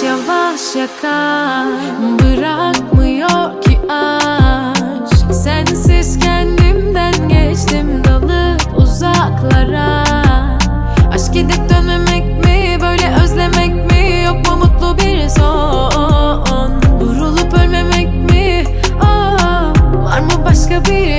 şaka Bırakmıyor ki aşk. Sensiz kendimden geçtim dalıp uzaklara. Aşk edip dönmemek mi böyle özlemek mi? Yok mu mutlu bir son? Vurulup ölmemek mi? Aa, Var mı başka bir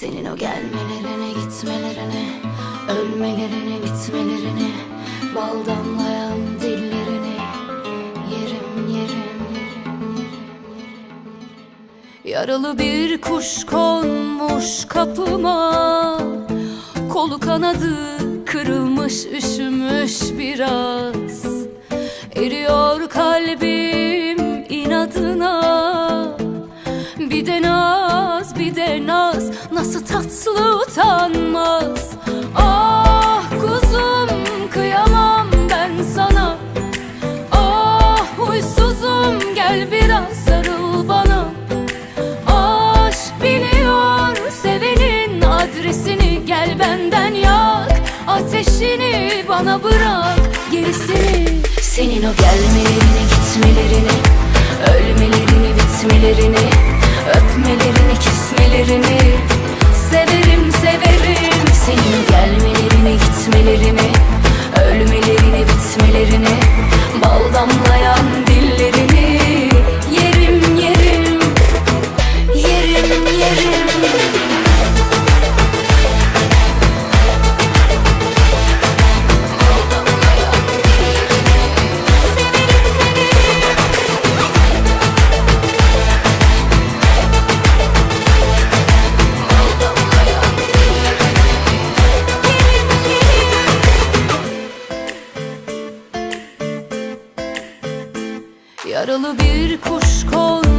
Senin o gelmelerini, gitmelerini, ölmelerini, bitmelerini, bal damlayan dillerini yerim yerim. Yaralı bir kuş konmuş kapıma, kolu kanadı kırılmış, üşümüş biraz. Eriyor kalbim inadına. Bir de naz bir de naz. Nasıl tatlı utanmaz. Ah kuzum kıyamam ben sana. Ah huysuzum gel biraz sarıl bana. Aşk biliyor sevenin adresini. Gel benden yak ateşini bana bırak. Gerisini Senin o gelmelerini gitmelerini Ölmelerini bitmelerini Öpmelerini kismelerini Severim severim. Senin gelmelerini gitmelerini Yaralı bir kuş konmuş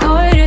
koydu